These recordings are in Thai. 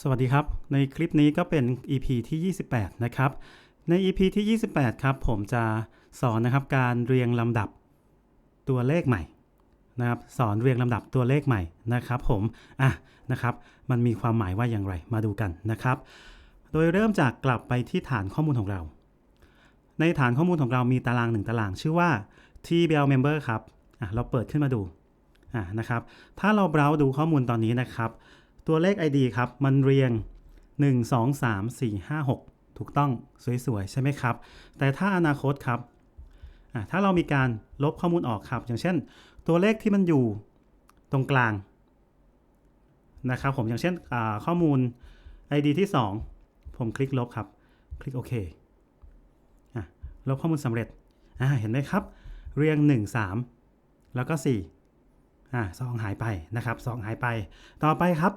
สวัสดีครับ ในคลิปนี้ก็เป็น EP ที่ 28 นะครับ ใน EP ที่ 28 ครับ ผมจะสอนนะครับการเรียงลำดับตัวเลขใหม่นะครับ สอนเรียงลำดับตัวเลขใหม่นะครับ ผม อะนะครับ มันมีความหมายว่าอย่างไร มาดูกันนะครับ โดยเริ่มจากกลับไปที่ฐานข้อมูลของเรา ในฐานข้อมูลของเรามีตารางหนึ่งตาราง ชื่อว่า TBL Member ครับ อะ เราเปิดขึ้นมาดู อะนะครับ ถ้าเราเบราว์ดูข้อมูลตอนนี้นะครับ ตัวเลข ID ครับ มันเรียง 1 2 3 4 5 6 ถูกต้องสวยๆ ใช่ไหมครับ แต่ถ้าอนาคตครับ ถ้าเรามีการลบข้อมูลออกครับ อย่างเช่น ตัวเลขที่มันอยู่ตรงกลางนะครับผมอย่างเช่นข้อมูล ID ที่ 2 ผมคลิกลบครับ คลิกโอเคลบข้อมูลสำเร็จเห็นไหมครับ เรียง 1 3 แล้วก็4อ่าสองหายไปนะครับสองหายไป ต่อไปครับ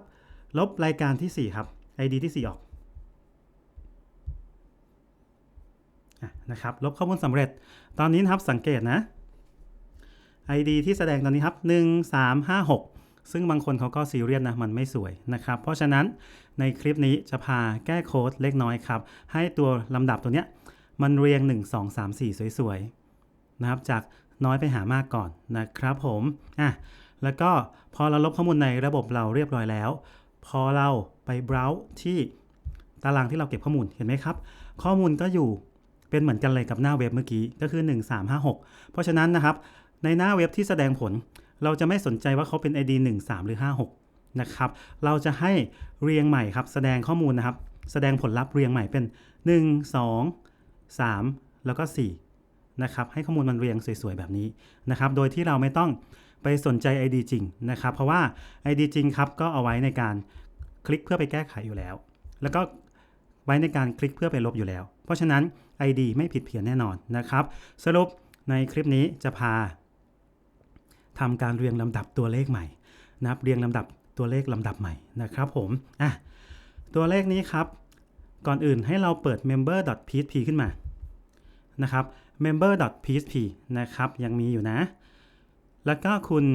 ลบรายการที่ 4 ครับ ID ที่ 4 ออกนะครับลบข้อมูลสำเร็จตอนนี้นะครับสังเกตนะ ID ที่แสดงตอนนี้ครับ 1 3 5 6 ซึ่งบางคนเขาก็ซีเรียสนะ มันไม่สวยนะครับ เพราะฉะนั้นในคลิปนี้จะพาแก้โค้ดเล็กน้อยครับ ให้ตัวลำดับตัวเนี้ยมันเรียง 1 2 3 4 สวยๆ นะครับ จากน้อยไปหามากก่อนนะครับผมอะแล้วก็พอเราลบข้อมูลในระบบเราเรียบร้อยแล้ว พอเราไป browse ที่ตารางที่เราเก็บข้อมูลเห็นไหมครับ ข้อมูลก็อยู่เป็นเหมือนกันเลยกับหน้าเว็บเมื่อกี้ก็คือ 1356 เพราะฉะนั้นนะครับ ในหน้าเว็บที่แสดงผล เราจะไม่สนใจว่าเขาเป็น ID 13 หรือ 56 นะครับ เราจะให้เรียงใหม่ครับ แสดงข้อมูลนะครับ แสดงผลลัพธ์เรียงใหม่เป็น 1 2 3 แล้วก็4นะครับให้ข้อมูลมันเรียงสวยๆแบบนี้นะครับ โดยที่เราไม่ต้อง ไปสนใจ ID จริงนะครับ เพราะว่า ID จริงครับก็เอาไว้ในการคลิกเพื่อไปแก้ไขอยู่แล้ว แล้วก็ไว้ในการคลิกเพื่อไปลบอยู่แล้ว เพราะฉะนั้น ID ไม่ผิดเพี้ยนแน่นอนนะครับ สรุปในคลิปนี้จะพาทำการเรียงลำดับตัวเลขใหม่นะับเรียงลำดับตัวเลขลำดับใหม่นะครับผมอะตัวเลขนี้ครับ ก่อนอื่นให้เราเปิด member.php ขึ้นมานะครับ member.php นะครับยังมีอยู่นะ แล้วก็คุณ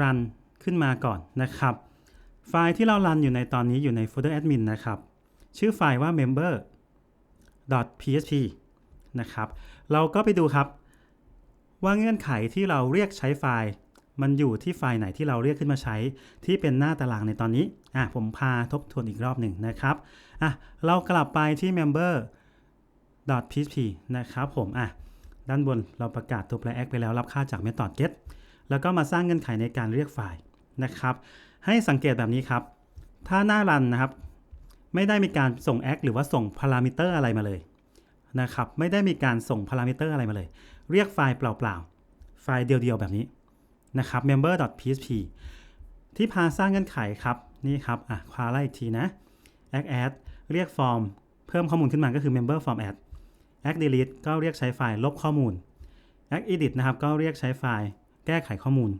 รันขึ้นมาก่อนนะครับ ไฟล์ที่เรารันอยู่ในตอนนี้อยู่ในโฟลเดอร์แอดมินนะครับ ชื่อไฟล์ว่า member.php นะครับ เราก็ไปดูครับ ว่าเงื่อนไขที่เราเรียกใช้ไฟล์ มันอยู่ที่ไฟล์ไหนที่เราเรียกขึ้นมาใช้ ที่เป็นหน้าตารางในตอนนี้อะผมพาทบทวนอีกรอบหนึ่งนะครับอะเรากลับไปที่ member.php นะครับผมอะ ด้านบนเราประกาศตัวแปร x ไปแล้วรับค่าจาก method get แล้วก็มาสร้างเงื่อนไขในการเรียกไฟล์นะครับ ให้สังเกตแบบนี้ครับ ถ้าหน้ารันนะครับ ไม่ได้มีการส่ง act หรือว่าส่งพารามิเตอร์อะไรมาเลยนะครับไม่ได้มีการส่งพารามิเตอร์อะไรมาเลย เรียกไฟล์เปล่าๆ ไฟล์เดียวๆ แบบนี้นะครับ member.php ที่พาสร้างเงื่อนไขครับ นี่ครับอะพาไล่อีกทีนะ act add เรียกฟอร์ม เพิ่มข้อมูลขึ้นมาก็คือ member form add act delete ก็เรียกใช้ไฟล์ลบข้อมูล act edit นะครับก็เรียกใช้ไฟล์แก้ไขข้อมูล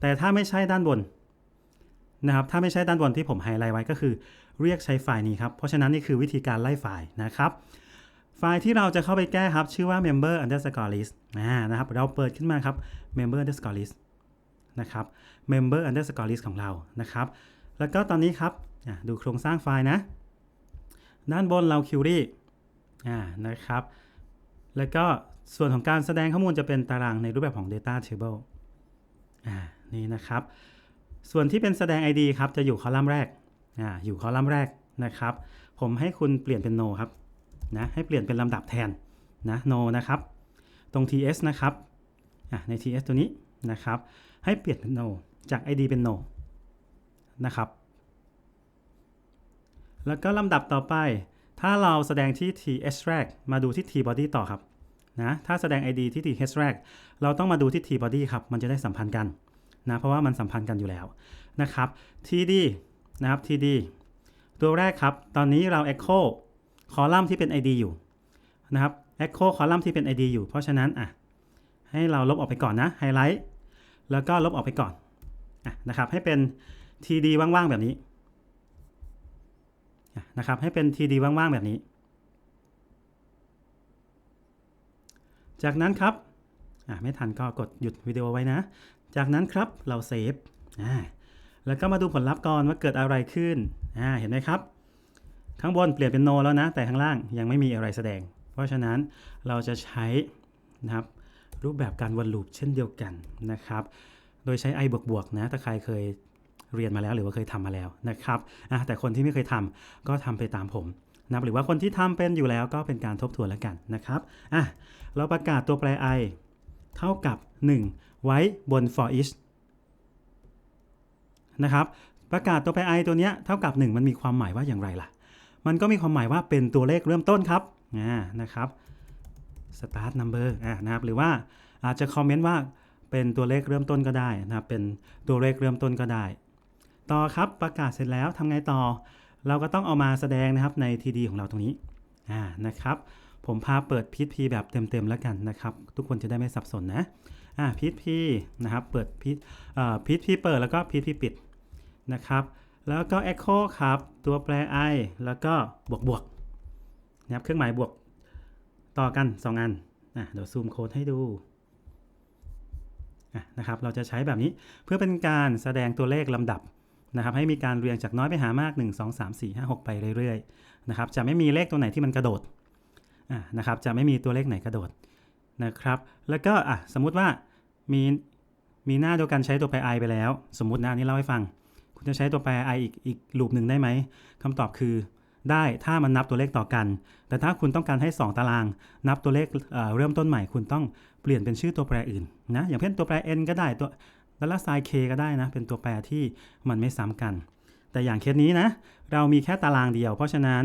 แต่ถ้าไม่ใช่ด้านบนนะครับถ้าไม่ใช่ด้านบนที่ผมไฮไลท์ไว้ก็คือ เรียกใช้ไฟล์นี้ครับ เพราะฉะนั้นนี่คือวิธีการไล่ไฟล์นะครับ ไฟล์ที่เราจะเข้าไปแก้ครับชื่อว่า member underscore list นะครับเราเปิดขึ้นมาครับ member underscore list นะครับ member underscore list ของเรานะครับ แล้วก็ตอนนี้ครับดูโครงสร้างไฟล์นะ ด้านบนเรา query นะครับ แล้วก็ส่วนของการแสดงข้อมูลจะเป็นตารางในรูปแบบของ data table อ่านี่นะครับ ส่วนที่เป็นแสดง ID ครับจะอยู่คอลัมน์แรกอ่าอยู่คอลัมน์แรกนะครับ ผมให้คุณเปลี่ยนเป็น no ครับนะให้เปลี่ยนเป็นลำดับแทนนะ no นะครับ ตรง ts นะครับอ่าใน ts ตัวนี้นะครับ ให้เปลี่ยนเป็น no จาก id เป็น no นะครับ แล้วก็ลำดับต่อไป ถ้าเราแสดงที่ t extract มาดูที่ t body ต่อครับนะถ้าแสดง id ที่ t extract เราต้องมาดูที่ t body ครับ มันจะได้สัมพันธ์กันนะเพราะว่ามันสัมพันธ์กันอยู่แล้วนะครับ td นะครับ td ตัวแรกครับ ตอนนี้เรา echo คอลัมน์ที่เป็น id อยู่นะครับ echo คอลัมน์ที่เป็น id อยู่ เพราะฉะนั้นอะให้เราลบออกไปก่อนนะ highlight แล้วก็ลบออกไปก่อนอะนะครับให้เป็น td ว่างๆแบบนี้ นะครับ ให้เป็น td ว่างๆ แบบนี้ จากนั้นครับไม่ทันก็กดหยุดวิดีโอไว้นะ จากนั้นครับเราเซฟแล้วก็มาดูผลลัพธ์ก่อนว่าเกิดอะไรขึ้น เห็นไหมครับ ข้างบนเปลี่ยนเป็น no แล้วนะ แต่ข้างล่างยังไม่มีอะไรแสดง เพราะฉะนั้นเราจะใช้นะครับรูปแบบการวนลูปเช่นเดียวกันนะครับ โดยใช้ i บวกๆนะ ถ้าใครเคย เรียนมาแล้วหรือว่าเคยทำมาแล้วนะครับแต่คนที่ไม่เคยทำก็ทำไปตามผมนะหรือว่าคนที่ทำเป็นอยู่แล้วก็เป็นการทบทวนแล้วกันนะครับอะเราประกาศตัวแปร i เท่ากับ 1 ไว้บน for each นะครับประกาศตัวแปร i ตัวเนี้ยเท่ากับ 1 มันมีความหมายว่าอย่างไรล่ะ มันก็มีความหมายว่าเป็นตัวเลขเริ่มต้นครับนะครับ start number อ่านะครับหรือว่าอาจจะคอมเมนต์ว่าเป็นตัวเลขเริ่มต้นก็ได้นะครับเป็นตัวเลขเริ่มต้นก็ได้ ต่อครับประกาศเสร็จแล้วทำไงต่อ เราก็ต้องเอามาแสดงนะครับใน TD ของเราตรงนี้อ่านะครับ ผมพาเปิดพีทพีแบบเต็มๆแล้วกันนะครับ ทุกคนจะได้ไม่สับสนนะอ่าพีทพีนะครับเปิดพีทเอ่อพีทพีเปิดแล้วก็พีทพีปิดนะครับแล้วก็ Echo ครับ ตัวแปร i แล้วก็บวกบวกนะครับเครื่องหมายบวกต่อกัน 2 อันอะเดี๋ยวซูมโค้ดให้ดูอะนะครับเราจะใช้แบบนี้เพื่อเป็นการแสดงตัวเลขลำดับ นะครับให้มีการเรียงจากน้อยไปหามาก 1 2 3 4 5 6 ไปเรื่อยๆนะครับจะไม่มีเลขตัวไหนที่มันกระโดดะนะครับจะไม่มีตัวเลขไหนกระโดดนะครับแล้วก็อะสมมุติว่ามีมีหน้าเดียวกันใช้ตัวแปร i ไปแล้ว สมมตินะอันนี้เล่าให้ฟัง คุณจะใช้ตัวแปร i อีกอีกลูปหนึ่งได้ไหมคำตอบคือได้ถ้ามันนับตัวเลขต่อกัน แต่ถ้าคุณต้องการให้ 2 ตาราง นับตัวเลขเเริ่มต้นใหม่ คุณต้องเปลี่ยนเป็นชื่อตัวแปรอื่นนะอย่างเช่นตัวแปร n ก็ได้ตัว แล้วละไซน์ k ก็ได้นะ เป็นตัวแปรที่มันไม่ซ้ำกัน แต่อย่างเคสนี้นะ เรามีแค่ตารางเดียว เพราะฉะนั้น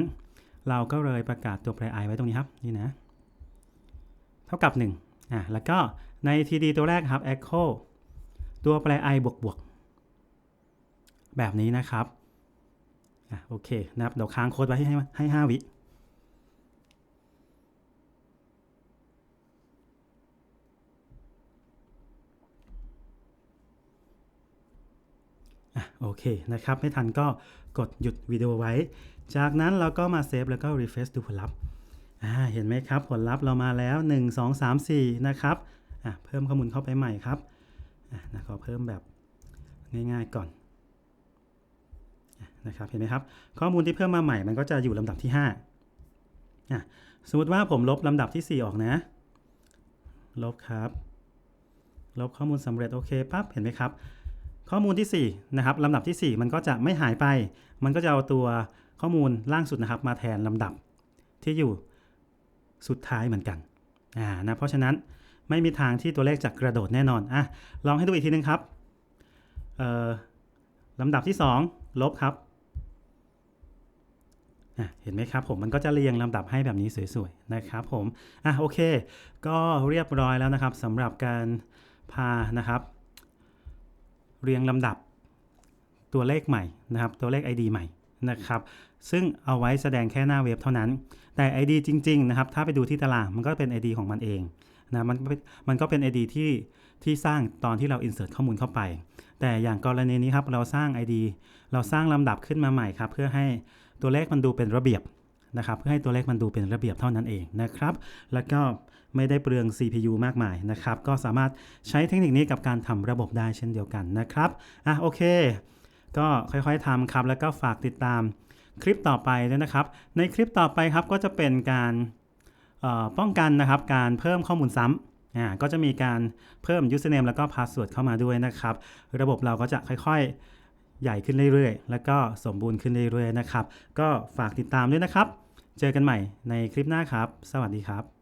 เราก็เลยประกาศตัวแปร i ไว้ตรงนี้ครับ นี่นะ เท่ากับ 1 อะ แล้วก็ใน td ตัวแรกครับ echo ตัวแปร i บวกบวกแบบนี้นะครับ อะ โอเคนะครับ เดี๋ยวค้างโค้ดไว้ให้ให้ 5 วิ โอเคนะครับ ไม่ทันก็กดหยุดวิดีโอไว้ จากนั้นเราก็มาเซฟแล้วก็ refresh ดูผลลัพธ์เห็นไหมครับ ผลลัพธ์เรามาแล้ว 1 2 3 4 นะครับเพิ่มข้อมูลเข้าไปใหม่ครับอนะขอเพิ่มแบบง่ายๆก่อนนะครับเห็นไหมครับ ข้อมูลที่เพิ่มมาใหม่มันก็จะอยู่ลำดับที่5อะสมมติว่าผมลบลำดับที่ 4 ออกนะ ลบครับ ลบข้อมูลสำเร็จโอเคปั๊บเห็นไหมครับ ข้อมูลที่4นะครับลำดับที่ 4 มันก็จะไม่หายไป มันก็จะเอาตัวข้อมูลล่างสุดนะครับ มาแทนลำดับที่อยู่สุดท้ายเหมือนกันอ่านะเพราะฉะนั้นไม่มีทางที่ตัวเลขจะกระโดดแน่นอนอะลองให้ดูอีกทีนึงครับเอ่อลำดับที่ 2 ลบครับอะเห็นไหมครับผมมันก็จะเรียงลำดับให้แบบนี้สวยๆนะครับผมอะโอเค ก็เรียบร้อยแล้วนะครับสำหรับการพานะครับ เรียงลำดับตัวเลขใหม่นะครับ ตัวเลข ID ใหม่นะครับ ซึ่งเอาไว้แสดงแค่หน้าเว็บเท่านั้น แต่ ID จริง ๆ นะครับ ถ้าไปดูที่ตารางมันก็เป็น ID ของมันเองนะมันมันก็เป็น ID ที่ที่สร้างตอนที่เรา insert ข้อมูลเข้าไป แต่อย่างกรณีนี้ครับเราสร้าง ID เราสร้างลำดับขึ้นมาใหม่ครับ เพื่อให้ตัวเลขมันดูเป็นระเบียบ นะครับเพื่อให้ตัวเลขมันดูเป็นระเบียบเท่านั้นเองนะครับ แล้วก็ไม่ได้เปลือง CPU มากมายนะครับ ก็สามารถใช้เทคนิคนี้กับการทำระบบได้เช่นเดียวกันนะครับอะโอเค ก็ค่อยๆทำครับ แล้วก็ฝากติดตามคลิปต่อไปด้วยนะครับ ในคลิปต่อไปครับก็จะเป็นการป้องกันนะครับ การเพิ่มข้อมูลซ้ำอ่าก็จะมีการเพิ่ม username แล้วก็ password เข้ามาด้วยนะครับ ระบบเราก็จะค่อยๆ ใหญ่ขึ้นเรื่อยๆ แล้วก็สมบูรณ์ขึ้นเรื่อยๆนะครับ ก็ฝากติดตามด้วยนะครับ เจอกันใหม่ในคลิปหน้าครับ สวัสดีครับ